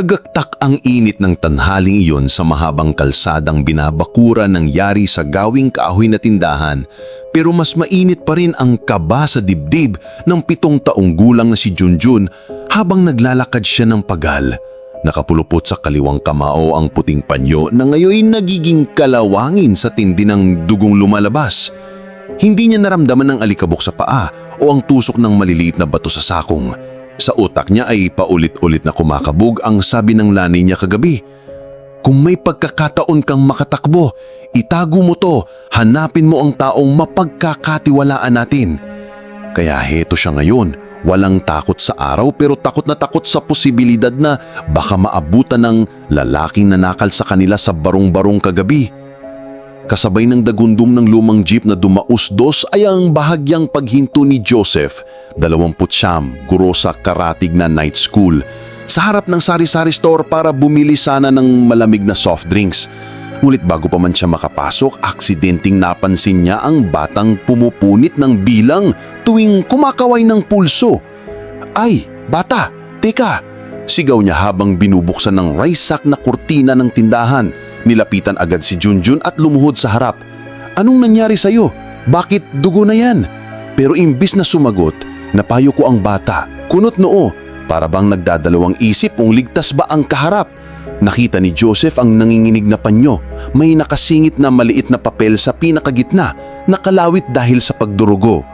Tagaktak ang init ng tanhaling iyon sa mahabang kalsadang binabakura ng yari sa gawing kahoy na tindahan pero mas mainit pa rin ang kaba sa dibdib ng pitong taong gulang na si Junjun habang naglalakad siya ng pagal. Nakapulupot sa kaliwang kamao ang puting panyo na ngayon nagiging kalawangin sa tindi ng dugong lumalabas. Hindi niya naramdaman ng alikabok sa paa o ang tusok ng maliliit na bato sa sakong. Sa utak niya ay paulit-ulit na kumakabog ang sabi ng lanay niya kagabi. Kung may pagkakataon kang makatakbo, itago mo to, hanapin mo ang taong mapagkakatiwalaan natin. Kaya heto siya ngayon, walang takot sa araw pero takot na takot sa posibilidad na baka maabutan ng lalaking nanakal sa kanila sa barong-barong kagabi. Kasabay ng dagundom ng lumang jeep na dumausdos ay ang bahagyang paghinto ni Joseph, 20 guro sa karatig na night school, sa harap ng sari-sari store para bumili sana ng malamig na soft drinks. Ngunit bago pa man siya makapasok, aksidenteng napansin niya ang batang pumupunit ng bilang tuwing kumakaway ng pulso. Ay, bata, teka! Sigaw niya habang binubuksan ng rice sack na kurtina ng tindahan. Nilapitan agad si Junjun at lumuhod sa harap. Anong nangyari sa'yo? Bakit dugo na yan? Pero imbis na sumagot, napayo ko ang bata, kunot noo, para bang nagdadalawang isip kung ligtas ba ang kaharap. Nakita ni Joseph ang nanginginig na panyo. May nakasingit na maliit na papel sa pinakagitna, nakalawit dahil sa pagdurugo.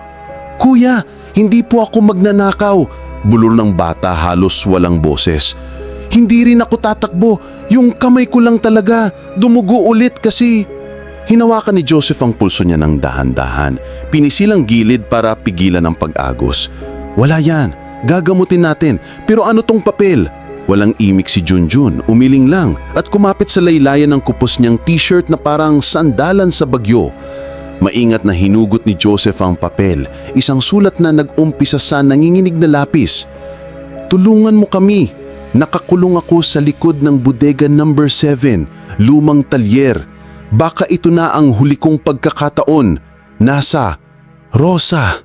Kuya, hindi po ako magnanakaw. Bulol ng bata halos walang boses. Hindi rin ako tatakbo. Yung kamay ko lang talaga. Dumugo ulit kasi... Hinawakan ni Joseph ang pulso niya ng dahan-dahan. Pinisilang gilid para pigilan ang pag-agos. Wala yan. Gagamutin natin. Pero ano tong papel? Walang imik si Junjun, umiling lang at kumapit sa laylayan ng kupos niyang t-shirt na parang sandalan sa bagyo. Maingat na hinugot ni Joseph ang papel, isang sulat na nag-umpisa sa nanginginig na lapis. Tulungan mo kami. Nakakulong ako sa likod ng bodega number 7, lumang talyer. Baka ito na ang huli kong pagkakataon. Nasa Rosa.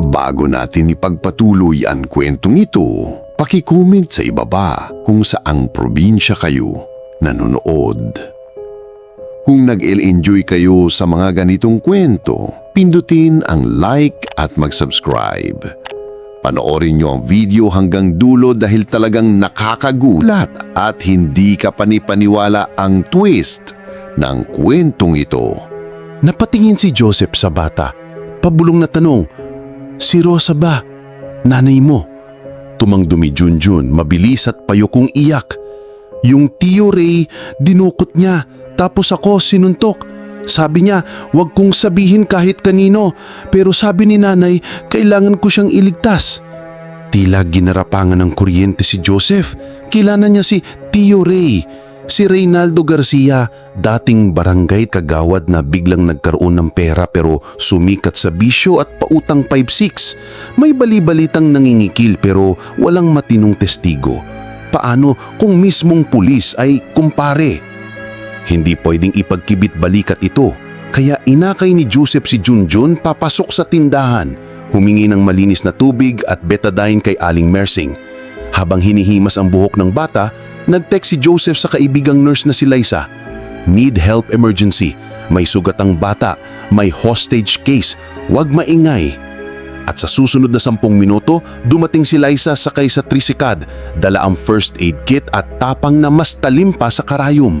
Bago natin ipagpatuloy ang kwentong ito, pakicomment sa ibaba kung saang probinsya kayo nanonood. Kung nag-enjoy kayo sa mga ganitong kwento, pindutin ang like at mag-subscribe. Panoorin nyo ang video hanggang dulo dahil talagang nakakagulat at hindi ka panipaniwala ang twist ng kwentong ito. Napatingin si Joseph sa bata. Pabulong na tanong, Si Rosa ba? Nanay mo? Tumangdumi Junjun, mabilis at payokong iyak. Yung tiyo Ray, dinukot niya, tapos ako sinuntok. Sabi niya, wag kong sabihin kahit kanino, pero sabi ni nanay, kailangan ko siyang iligtas. Tila ginarapangan ng kuryente si Joseph. Kilala niya si Tio Ray. Si Reynaldo Garcia, dating barangay kagawad na biglang nagkaroon ng pera pero sumikat sa bisyo at pautang 5-6. May bali-balitang nangingikil pero walang matinong testigo. Paano kung mismong pulis ay kumpare? Hindi pwedeng ipagkibit balikat ito. Kaya inakay ni Joseph si Junjun papasok sa tindahan, humingi ng malinis na tubig at betadine kay Aling Mersing. Habang hinihimas ang buhok ng bata, nag-text si Joseph sa kaibigang nurse na si Liza. Need help emergency. May sugat ang bata. May hostage case. Huwag maingay. At sa susunod na sampung minuto, dumating si Liza sakay sa trisikad, dala ang first aid kit at tapang na mas talim pa sa karayom.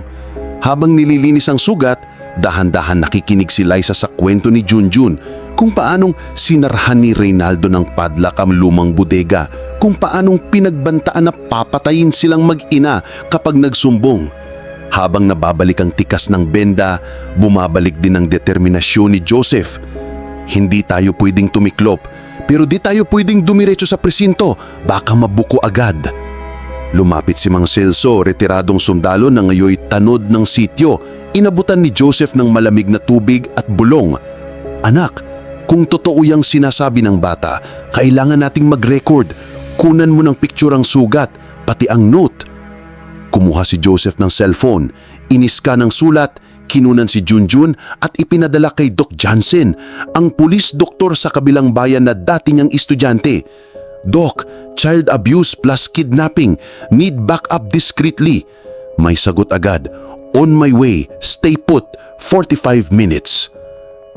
Habang nililinis ang sugat, dahan-dahan nakikinig si Liza sa kwento ni Junjun kung paanong sinarhan ni Reynaldo ng padlak ang lumang bodega, kung paanong pinagbantaan na papatayin silang mag-ina kapag nagsumbong. Habang nababalik ang tikas ng benda, bumabalik din ang determinasyon ni Joseph. Hindi tayo pwedeng tumiklop, pero di tayo pwedeng dumiretso sa presinto, baka mabuko agad. Lumapit si Mang Celso, retiradong sundalo na ngayoy tanod ng sityo. Inabutan ni Joseph ng malamig na tubig at bulong. Anak, kung totoo yung sinasabi ng bata, kailangan nating mag-record. Kunan mo ng picture ang sugat, pati ang note. Kumuha si Joseph ng cellphone, iniska ng sulat, kinunan si Junjun at ipinadala kay Doc Johnson, ang pulis doktor sa kabilang bayan na dati niyang estudyante. Doc, child abuse plus kidnapping. Need backup discreetly. May sagot agad. On my way, stay put, 45 minutes.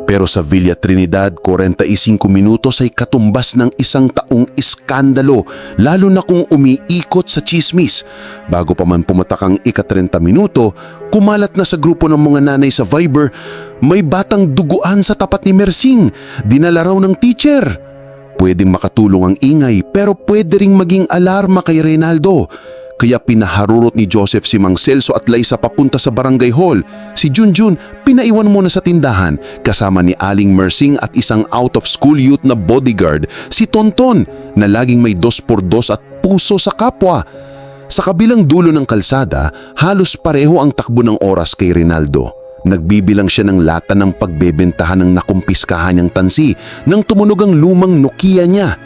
Pero sa Villa Trinidad, 45 minutos ay katumbas ng isang taong iskandalo, lalo na kung umiikot sa chismis. Bago pa man pumatak ang ika-30 minuto, kumalat na sa grupo ng mga nanay sa Viber, may batang duguan sa tapat ni Mersing, dinala raw ng teacher. Pwedeng makatulong ang ingay pero pwede ring maging alarma kay Reynaldo. Kaya pinaharurot ni Joseph si Mang Celso at Liza papunta sa barangay hall. Si Junjun pinaiwan muna sa tindahan kasama ni Aling Mersing at isang out-of-school youth na bodyguard, si Tonton na laging may dos por dos at puso sa kapwa. Sa kabilang dulo ng kalsada, halos pareho ang takbo ng oras kay Rinaldo. Nagbibilang siya ng lata ng pagbebentahan ng nakumpiskahan niyang tansi nang tumunog ang lumang Nokia niya.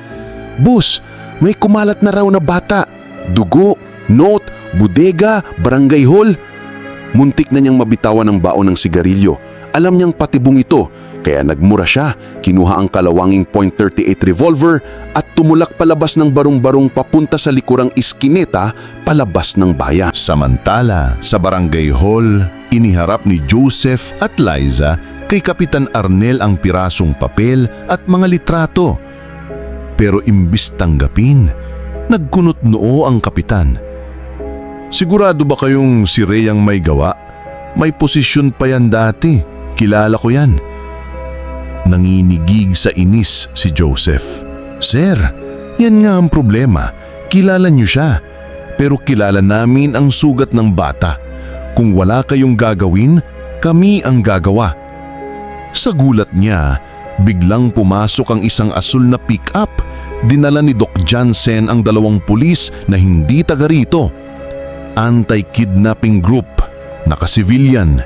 Bus, may kumalat na raw na bata. Dugo, note, bodega, barangay hall. Muntik na niyang mabitawan ng baon ng sigarilyo. Alam niyang patibong ito, kaya nagmura siya, kinuha ang kalawanging .38 revolver at tumulak palabas ng barong-barong papunta sa likurang iskineta palabas ng bayan. Samantala, sa barangay hall, iniharap ni Joseph at Liza kay Kapitan Arnel ang pirasong papel at mga litrato. Pero imbis tanggapin, nagkunot noo ang kapitan. Sigurado ba kayong si Ray ang may gawa? May posisyon pa yan dati. Kilala ko yan. Nanginigig sa inis si Joseph. Sir, yan nga ang problema. Kilala niyo siya. Pero kilala namin ang sugat ng bata. Kung wala kayong gagawin, kami ang gagawa. Sa gulat niya, biglang pumasok ang isang asul na pick-up. Dinala ni Doc Jansen ang dalawang pulis na hindi taga rito. Anti-kidnapping group, naka-civilian.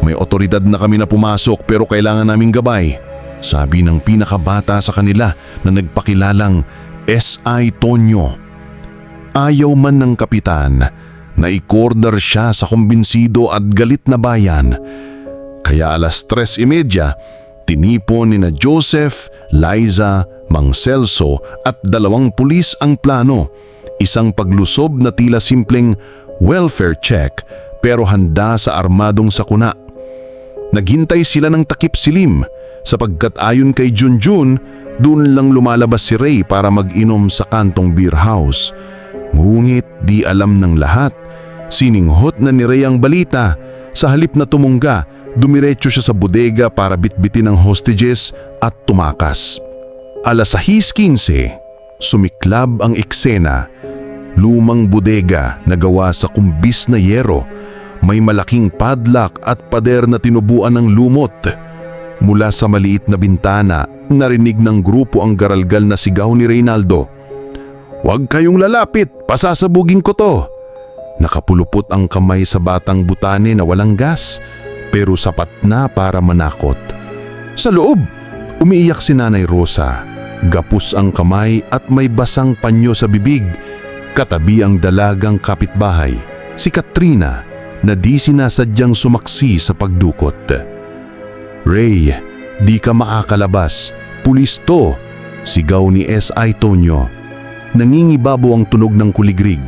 May otoridad na kami na pumasok pero kailangan naming gabay. Sabi ng pinakabata sa kanila na nagpakilalang S.I. Tonyo. Ayaw man ng kapitan na i-corner siya sa kumbinsido at galit na bayan. Kaya alas 3.30, tinipon ni na Joseph, Liza, Mang Celso at dalawang pulis ang plano. Isang paglusob na tila simpleng welfare check pero handa sa armadong sakuna. Naghintay sila ng takip silim sapagkat ayon kay Junjun, doon lang lumalabas si Ray para mag-inom sa kantong beer house. Ngunit di alam ng lahat, sininghot na ni Ray ang balita. Sa halip na tumungga, dumiretso siya sa bodega para bitbitin ang hostages at tumakas. Alas 6.15, sumiklab ang eksena. Lumang bodega na gawa sa kumbis na yero. May malaking padlock at pader na tinubuan ng lumot. Mula sa maliit na bintana, narinig ng grupo ang garalgal na sigaw ni Reynaldo. Huwag kayong lalapit, pasasabugin ko to. Nakapulupot ang kamay sa batang butane na walang gas, pero sapat na para manakot. Sa loob, umiiyak si Nanay Rosa. Gapos ang kamay at may basang panyo sa bibig. Katabi ang dalagang kapitbahay, si Katrina, na di sinasadyang sumaksi sa pagdukot. Ray, di ka makakalabas. Pulis to, sigaw ni S.I. Tonyo. Nangingibabo ang tunog ng kuligrig.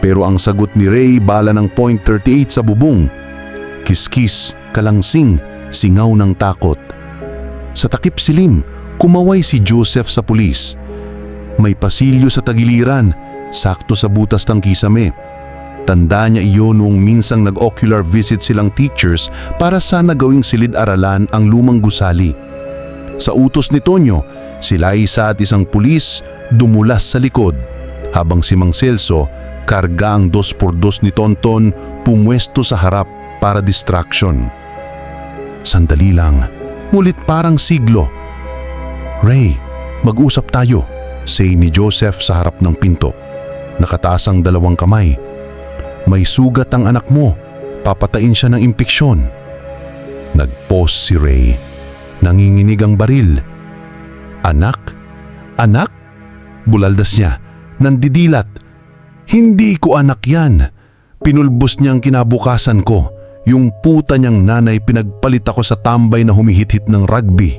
Pero ang sagot ni Ray bala ng .38 sa bubong. Kiskis, kalangsing, singaw ng takot. Sa takip silim, kumaway si Joseph sa pulis. May pasilyo sa tagiliran, sakto sa butas ng kisame. Tanda niya iyon noong minsang nag-ocular visit silang teachers para sana gawing silid-aralan ang lumang gusali. Sa utos ni Tonyo, si Liza at isang pulis dumulas sa likod, habang si Mang Celso, karga ang dos por dos ni Tonton, pumwesto sa harap para distraction. Sandali lang, ngulit parang siglo. Ray, mag-usap tayo, say ni Joseph sa harap ng pinto. Nakataas ang dalawang kamay. May sugat ang anak mo, papatain siya ng impeksyon. Nag-pause si Ray. Nanginginig ang baril. Anak? Anak? Bulaldas niya. Nandidilat. Hindi ko anak yan. Pinulbos niyang kinabukasan ko. Yung puta niyang nanay pinagpalit ako sa tambay na humihit-hit ng rugby.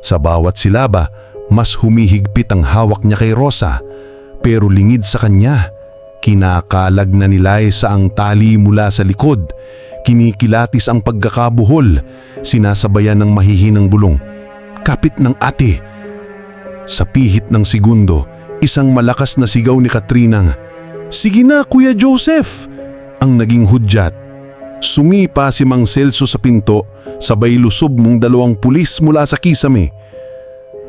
Sa bawat silaba, Mas humihigpit ang hawak niya kay Rosa, pero lingid sa kanya. Kinakalag na ni Liza ang tali mula sa likod. Kinikilatis ang pagkakabuhol, sinasabayan ng mahihinang bulong. Kapit ng ate. Sa pihit ng segundo, isang malakas na sigaw ni Katrinang, Sige na, Kuya Joseph! Ang naging hudyat. Sumipa si Mang Celso sa pinto, sabay lusob mong dalawang pulis mula sa kisame.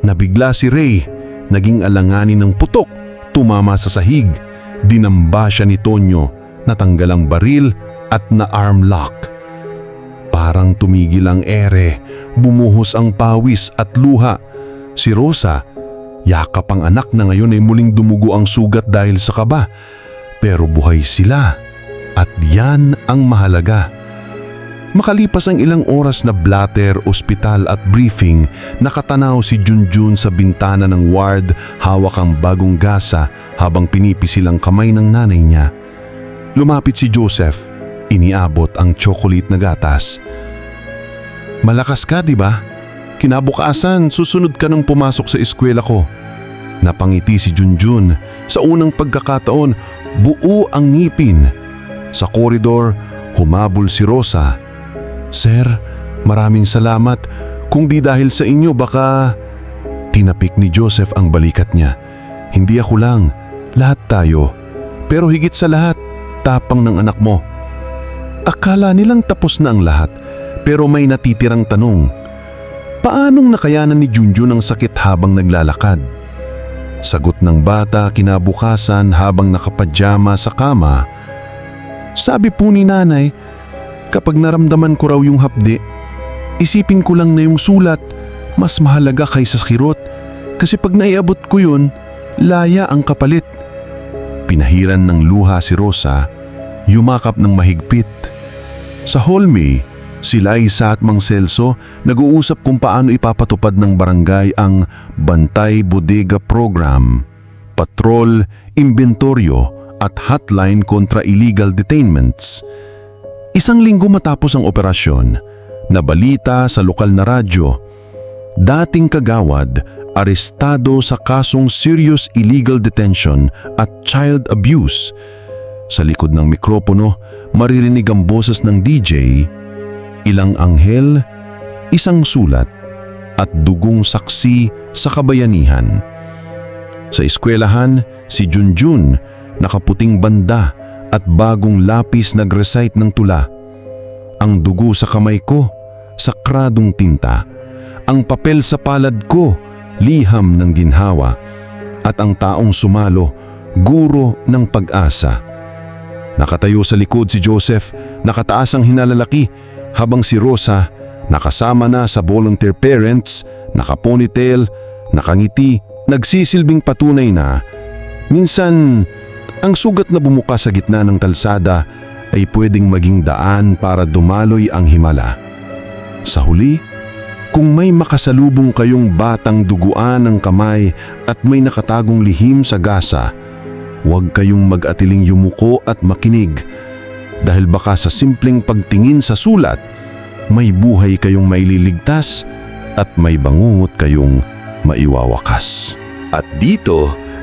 Nabigla si Ray, naging alanganin ng putok, tumama sa sahig. Dinamba siya ni Tonyo, natanggal ang baril at na-arm lock. Parang tumigil ang ere, bumuhos ang pawis at luha. Si Rosa, yakap ang anak na ngayon ay muling dumugo ang sugat dahil sa kaba. Pero buhay sila at yan ang mahalaga. Makalipas ang ilang oras na blatter, ospital at briefing, nakatanaw si Junjun sa bintana ng ward hawak ang bagong gasa habang pinipisil ang kamay ng nanay niya. Lumapit si Joseph, iniabot ang chocolate na gatas. Malakas ka, di ba? Kinabukasan, susunod ka nang pumasok sa eskwela ko. Napangiti si Junjun. Sa unang pagkakataon, buo ang ngipin. Sa koridor, humabol si Rosa. Sir, maraming salamat. Kung di dahil sa inyo, baka... Tinapik ni Joseph ang balikat niya. Hindi ako lang, lahat tayo. Pero higit sa lahat, tapang ng anak mo. Akala nilang tapos na ang lahat, pero may natitirang tanong. Paanong nakayanan ni Junjun ang sakit habang naglalakad? Sagot ng bata kinabukasan habang nakapadyama sa kama. Sabi po ni nanay, kapag naramdaman ko raw yung hapdi, isipin ko lang na yung sulat mas mahalaga kaysa sa kirot kasi pag naiabot ko yun, laya ang kapalit. Pinahiran ng luha si Rosa, yumakap ng mahigpit. Sa hallway, si Liza at Mang Celso nag-uusap kung paano ipapatupad ng barangay ang Bantay Bodega Program, patrol, inventoryo at hotline kontra illegal detainments. Isang linggo matapos ang operasyon, nabalita sa lokal na radyo, dating kagawad arestado sa kasong serious illegal detention at child abuse. Sa likod ng mikropono, maririnig ang boses ng DJ, ilang anghel, isang sulat, at dugong saksi sa kabayanihan. Sa eskwelahan, si Junjun, nakaputing banda at bagong lapis nag-recite ng tula. Ang dugo sa kamay ko, sakradong tinta. Ang papel sa palad ko, liham ng ginhawa. At ang taong sumalo, guro ng pag-asa. Nakatayo sa likod si Joseph, nakataas ang hinalalaki, habang si Rosa, nakasama na sa volunteer parents, nakaponytail, nakangiti, nagsisilbing patunay na, minsan, ang sugat na bumuka sa gitna ng kalsada ay pwedeng maging daan para dumaloy ang himala. Sa huli, kung may makasalubong kayong batang duguan ng kamay at may nakatagong lihim sa gasa, huwag kayong mag-atiling yumuko at makinig dahil baka sa simpleng pagtingin sa sulat, may buhay kayong maililigtas at may bangungot kayong maiwawakas. At dito,